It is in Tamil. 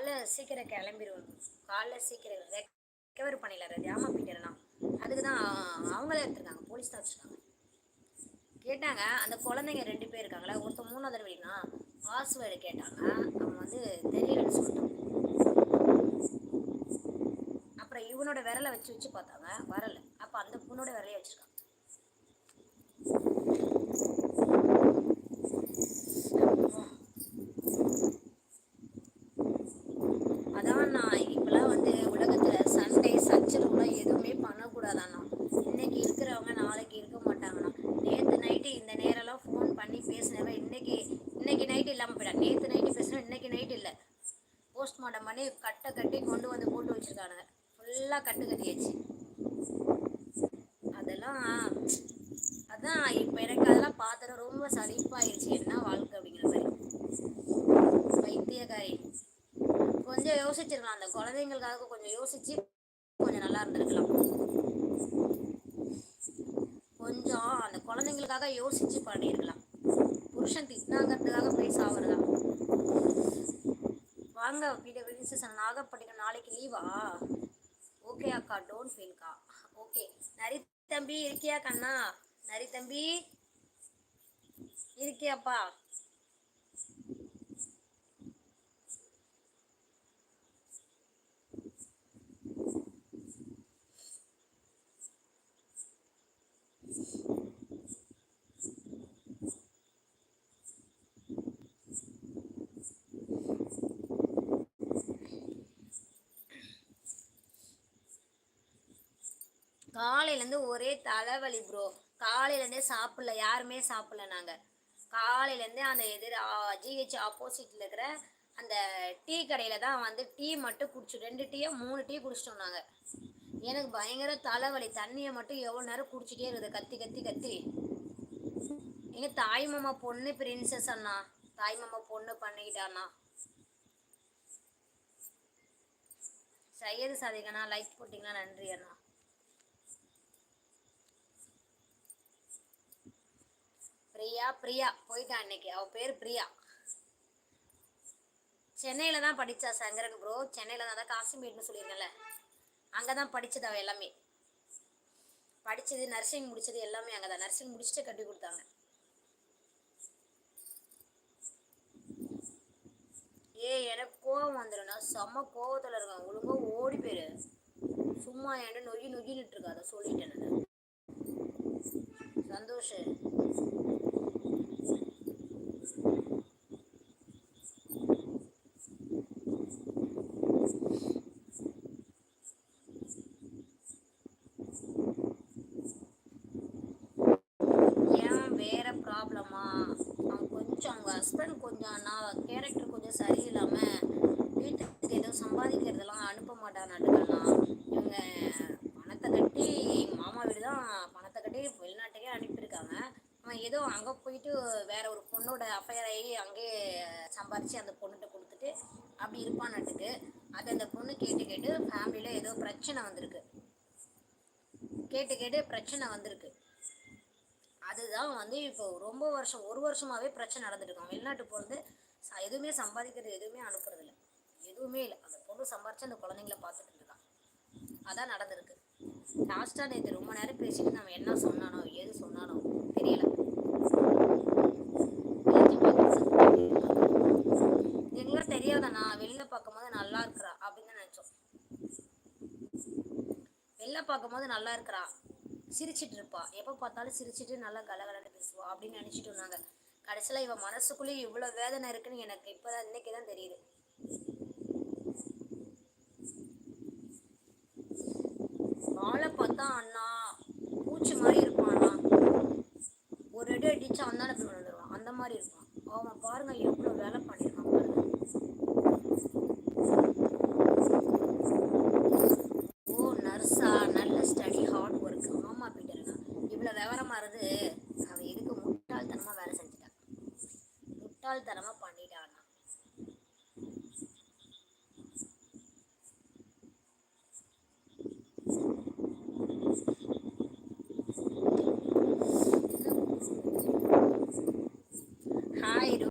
காலைல சீக்கிரம் கிளம்பிடுவோம் காலைல சீக்கிரம் ரெக்கவர் பண்ணிடலாம் ஜாமா பீட்டர்னா அதுக்கு தான் அவங்களே எடுத்துருக்காங்க போலீஸ் தான் வச்சுருக்காங்க. கேட்டாங்க அந்த குழந்தைங்க ரெண்டு பேர் இருக்காங்களா ஒருத்தர் மூணாவது வீடுனா பாஸ்வேர்டு கேட்டாங்க. அவன் வந்து தெரியலன்னு சொல்லிட்டான். அப்புறம் இவனோட விரலை வச்சு வச்சு பார்த்தாங்க. வரல. அப்போ அந்த பொண்ணோட விரலையே வச்சுருக்காங்க போஸ்ட்மார்ட்டம் பண்ணி கட்டை கட்டி கொண்டு வந்து போட்டு வச்சிருக்கானுங்க. ஃபுல்லாக கட்டு கட்டியாச்சு. அதெல்லாம் அதான் இப்போ எனக்கு அதெல்லாம் பார்த்தா ரொம்ப சலிப்பாயிருச்சு. என்ன வாழ்க்கை அப்படிங்கிற மாதிரி. பைத்தியக்காரி. கொஞ்சம் யோசிச்சிருக்கலாம். அந்த குழந்தைங்களுக்காக கொஞ்சம் யோசிச்சு கொஞ்சம் நல்லா இருந்திருக்கலாம். கொஞ்சம் அந்த குழந்தைங்களுக்காக யோசிச்சு பண்ணியிருக்கலாம். புருஷன் திட்டினாங்கிறதுக்காக போய் சாவறதா? வாங்க பிரின்சஸ் நாகப்பட்டினம் நாளைக்கு லீவா ஓகே அக்கா டோன்ட் ஃபீல்க்கா ஓகே நரி தம்பி இருக்கியா கண்ணா? நரி தம்பி? இருக்கியாப்பா? காலையிலேருந்து ஒரே தலைவலி ப்ரோ காலையிலேருந்தே சாப்பிடல யாருமே சாப்பிடல நாங்கள் காலையிலேருந்தே அந்த எதிர் ஜிஹெச் ஆப்போசிட்டில் இருக்கிற அந்த டீ கடையில் தான் வந்து டீ மட்டும் குடிச்சோம் ரெண்டு டீயோ மூணு டீ குடிச்சிட்டோம் நாங்கள் எனக்கு பயங்கர தலைவலி தண்ணியை மட்டும் எவ்வளோ நேரம் குடிச்சிட்டே இருக்குது கத்தி கத்தி கத்தி. எங்கள் தாய் மாமா பொண்ணு பிரின்சஸ் அண்ணா. தாய் மாமா பொண்ணு பண்ணிக்கிட்டாண்ணா. சையது சாதிக்கண்ணா லைக் போட்டிங்கன்னா நன்றி அண்ணா. பிரியா பிரியா. போயிட்டா அன்னைக்கு. அவள் பேர் பிரியா. சென்னையில தான் படித்தா சங்கரன் ப்ரோ சென்னையில தான் அதான் காசிமேட்னு சொல்லியிருக்கேன்ல அங்கே தான் படிச்சது அவள் எல்லாமே. படித்தது நர்சிங் முடிச்சது எல்லாமே அங்கே தான் நர்சிங் முடிச்சுட்டு கட்டி கொடுத்தாங்க. ஏய் எனக்கு கோவம் வந்துடும் நான் செம்ம கோவத்தில் இருக்கேன் ஒழுங்கா ஓடி போயிரு. சும்மா என்கிட்ட நொய்யி நொய்யின்னு இருக்காத சொல்லிட்டேன் நான் ஏன் வேற ப்ராப்ளமா அவன் கொஞ்சம் அவங்க ஹஸ்பண்ட் கொஞ்சம் நான் கேரக்டர் கொஞ்சம் சரியில்லாமல் வீட்டுக்கு ஏதோ சம்பாதிக்கிறதெல்லாம் அனுப்ப மாட்டானாட்டுக்கலாம் இவங்க பணத்தை கட்டி எங்கள் மாமா வீடு தான் பணத்தை கட்டி வெளிநாட்டுக்கே அனுப்பியிருக்காங்க. அவன் ஏதோ அங்கே போயிட்டு வேற ஒரு பொண்ணோட அஃபையர் ஆகி அங்கேயே சம்பாரித்து அந்த பொண்ணுகிட்ட கொடுத்துட்டு அப்படி இருப்பானாட்டுக்கு. அது அந்த பொண்ணு கேட்டு கேட்டு ஃபேமிலியில் ஏதோ பிரச்சனை வந்திருக்கு. கேட்டு கேட்டு பிரச்சனை வந்திருக்கு. அதுதான் வந்து இப்போ ரொம்ப வருஷம் ஒரு வருஷமாவே பிரச்சனை நடந்துட்டு இருக்கோம் வெளிநாட்டு போகிறது எதுவுமே சம்பாதிக்கிறது எதுவுமே அனுப்புறது இல்லை. எதுவுமே இல்லை. அந்த பொண்ணு சம்பாரிச்சு அந்த குழந்தைங்கள பார்த்துட்டு இருக்கான் அதான் நடந்திருக்கு. லாஸ்ட்டாக நேற்று ரொம்ப நேரம் பேசிட்டு நம்ம என்ன சொன்னானோ ஏது சொன்னானோ தெரியல. எங்களுக்கு தெரியாதண்ணா வெளியில பார்க்கும்போது நல்லா இருக்கிறா அப்படின்னு தான் நினச்சோம். வெளில பார்க்கும்போது நல்லா இருக்கிறா. சிரிச்சிட்டு இருப்பா எப்போ பார்த்தாலும் சிரிச்சிட்டு நல்லா கலகலன்னு பேசுவா அப்படின்னு நினச்சிட்டு இருந்தாங்க. கடைசியில் இவன் மனசுக்குள்ளேயே இவ்வளோ வேதனை இருக்குன்னு எனக்கு இப்போதான் இன்றைக்கி தான் தெரியுது. ஆளை பார்த்தா அண்ணா பூச்சி மாதிரி இருப்பான்? அண்ணா ஒரு அடி அடிச்சா அந்த போய் விழுந்துருவான் அந்த மாதிரி இருப்பான். அவன் பாருங்க அதாவது அவள் அவன் எதுக்கு முட்டாள்தனமாக வேலை செஞ்சுட்டான் முட்டாள்தனமாக